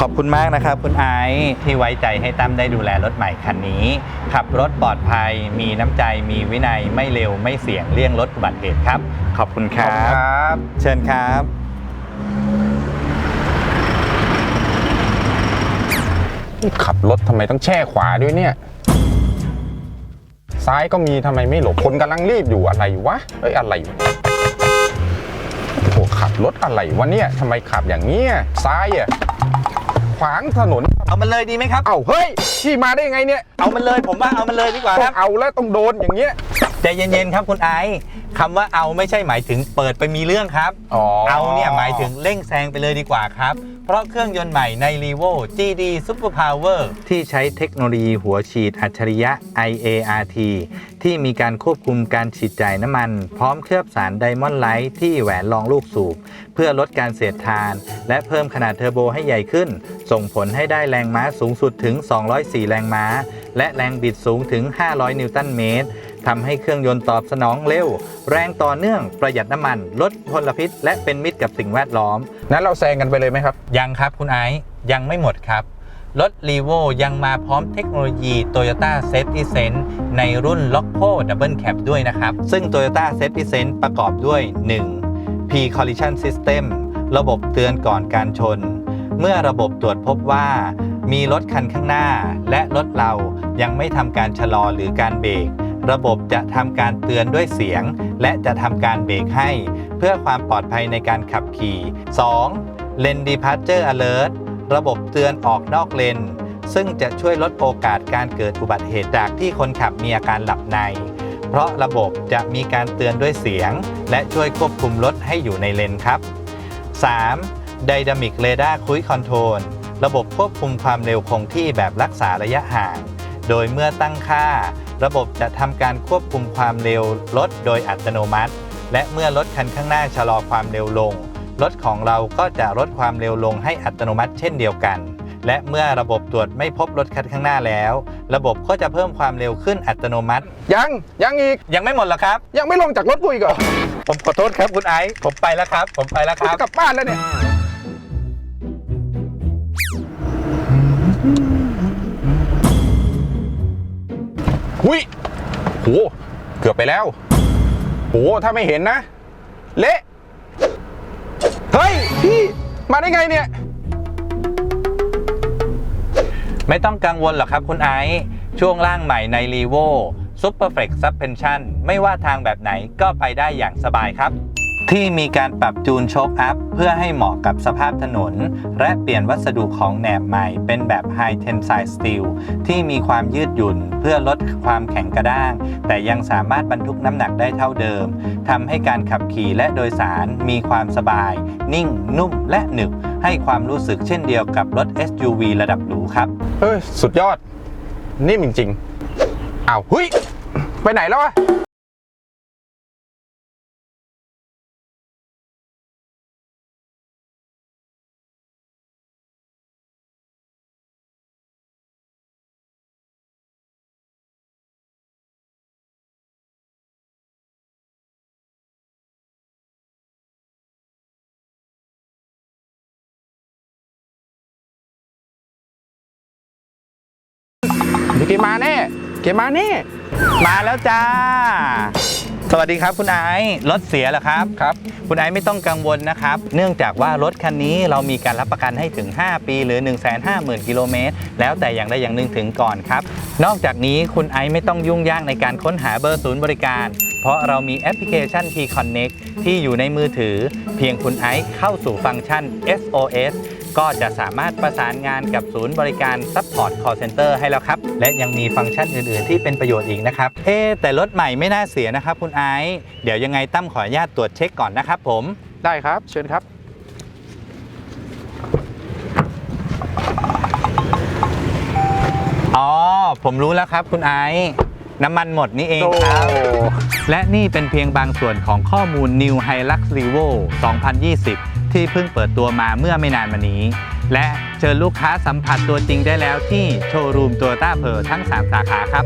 ขอบคุณมากนะครับ คุณไอซ์ที่ไว้ใจให้ตั้มได้ดูแลรถใหม่คันนี้ ขับรถปลอดภัย มีน้ำใจมีวินัยไม่เร็วไม่เสี่ยงเลี่ยงรถอุบัติเหตุครับ ขอบคุณคขอบรัคุณบครับเชิญครับ ขับรถทำไมต้องแช่ขวาด้วยเนี่ย ซ้ายก็มีทำไมไม่หลบคนกำลังรีบอยู่อะไรวะเอ้ยอะไรวะโอ้โหขับรถอะไรวะเนี่ยทำไมขับอย่างเนี้ยซ้ายอะ ขวางถนน เอามันเลยดีไหมครับ เอ้าเฮ้ยขี่มาได้ยังไงเนี่ย เอามันเลยผมว่าเอามันเลยดีกว่าต้คอรังบเอาแล้วต้องโดนอย่างเงี้ย ใจเย็นๆครับคุณไอซ์คำว่าเอาไม่ใช่หมายถึงเปิดไปมีเรื่องครับ อ๋อเอาเนี่ยหมายถึงเร่งแซงไปเลยดีกว่าครับ เพราะเครื่องยนต์ใหม่ใน r e v o GD Super Power ที่ใช้เทคโนโลยีหัวฉีดอัจฉริยะ IART ที่มีการควบคุมการฉีดจ่ายน้ำมัน พร้อมเคลือบสารไดมอนด์ไลท์ที่แหวนรองลูกสูบ เพื่อลดการเสียดทาน และเพิ่มขนาดเทอร์โบให้ใหญ่ขึ้น ส่งผลให้ได้แรงม้าสูงสุดถึง 204 แรงม้า และแรงบิดสูงถึง 500 นิวตันเมตร ทำให้เครื่องยนต์ตอบสนองเร็ว แรงต่อเนื่องประหยัดน้ำมัน ลดมลพิษ และเป็นมิตรกับสิ่งแวดล้อม นั้นเราแซงกันไปเลยไหมครับ ยังครับคุณไอซ์ยังไม่หมดครับ รถ r e v o ยังมาพร้อมเทคโนโลยี Toyota Safety Sense ในรุ่น Loco Double Cab ด้วยนะครับ ซึ่ง Toyota Safety Sense ประกอบด้วย 1. P Collision System ระบบเตือนก่อนการชน เมื่อระบบตรวจพบว่ามีรถคันข้างหน้า และรถเรายังไม่ทำการชะลอหรือการเบรก ระบบจะทำการเตือนด้วยเสียง และจะทำการเบรกให้ เพื่อความปลอดภัยในการขับขี่ 2. Lane Departure Alert ระบบเตือนออกนอกเลน ซึ่งจะช่วยลดโอกาสการเกิดอุบัติเหตุจากที่คนขับมีอาการหลับใน เพราะระบบจะมีการเตือนด้วยเสียง และช่วยควบคุมรถให้อยู่ในเลนครับ 3. Dynamic Radar Cruise Control ระบบควบคุมความเร็วคงที่แบบรักษาระยะห่าง โดยเมื่อตั้งค่า ระบบจะทำการควบคุมความเร็วรถโดยอัตโนมัติ และเมื่อรถคันข้างหน้าชะลอความเร็วลง รถของเราก็จะลดความเร็วลงให้อัตโนมัติเช่นเดียวกัน และเมื่อระบบตรวจไม่พบรถคันข้างหน้าแล้ว ระบบก็จะเพิ่มความเร็วขึ้นอัตโนมัติ ยังยังอีก ยังไม่หมดหรอครับ ยังไม่ลงจากรถกูอีกเหรอผมขอโทษครับคุณไอซ์ผมไปแล้วครับ ผมไปแล้วคกูรับจะกลับบ้านแล้วเนี่ย หุยโหเกือบไปแล้วโหถ้าไม่เห็นนะ เละ เฮ้ยพี่มาได้ไงเนี่ย ไม่ต้องกังวลหรอกครับคุณไอซ์ช่วงล่างใหม่ใน r ีโว Super Flex Suspension ไม่ว่าทางแบบไหนก็ไปได้อย่างสบายครับ ที่มีการปรับจูนโชคอัพ เพื่อให้เหมาะกับสภาพถนน และเปลี่ยนวัสดุของแหนบใหม่เป็นแบบ High Tensile Steel ที่มีความยืดหยุ่นเพื่อลดความแข็งกระด้าง แต่ยังสามารถบรรทุกน้ำหนักได้เท่าเดิมทำให้การขับขี่และโดยสารมีความสบาย นิ่ง นุ่มและหนึบให้ความรู้สึกเช่นเดียวกับรถ SUV ระดับหรูครับ เฮ้ย สุดยอด นิ่มจริงๆอ้าวหุยไปไหนแล้ววะ เดี๋ยวแกมาแน่แกมาแน่มาแล้วจ้า สวัสดีครับคุณไอซ์รถเสียเหรอครับครับ คุณไอซ์ไม่ต้องกังวลนะครับ เนื่องจากว่ารถคันนี้เรามีการรับประกันให้ถึง 5 ปีหรือ 150,000 กิโลเมตร แล้วแต่อย่างใดอย่างหนึ่งถึงก่อนครับ นอกจากนี้คุณไอซ์ไม่ต้องยุ่งยากในการค้นหาเบอร์ศูนย์บริการ เพราะเรามีแอปพลิเคชัน T Connect ที่อยู่ในมือถือ เพียงคุณไอซ์เข้าสู่ฟังก์ชัน SOS ก็จะสามารถประสานงานกับศูนย์บริการ Support Call Center ให้แล้วครับ และยังมีฟังก์ชันอื่น ๆ ที่เป็นประโยชน์อีกนะครับ เอ๊ะแต่รถใหม่ไม่น่าเสียนะครับคุณไอซ์เดี๋ยวยังไงตั้มขออนุญาตตรวจเช็คก่อนนะครับผม ได้ครับ เชิญครับ อ๋อ ผมรู้แล้วครับคุณไอซ์น้ำมันหมดนี่เองครับโอ้และนี่เป็นเพียงบางส่วนของข้อมูล New Hilux Revo 2020 ที่เพิ่งเปิดตัวมาเมื่อไม่นานมานี้ และเชิญลูกค้าสัมผัสตัวจริงได้แล้วที่โชว์รูมตัวต้าเพอทั้ง 3 สาขาครับ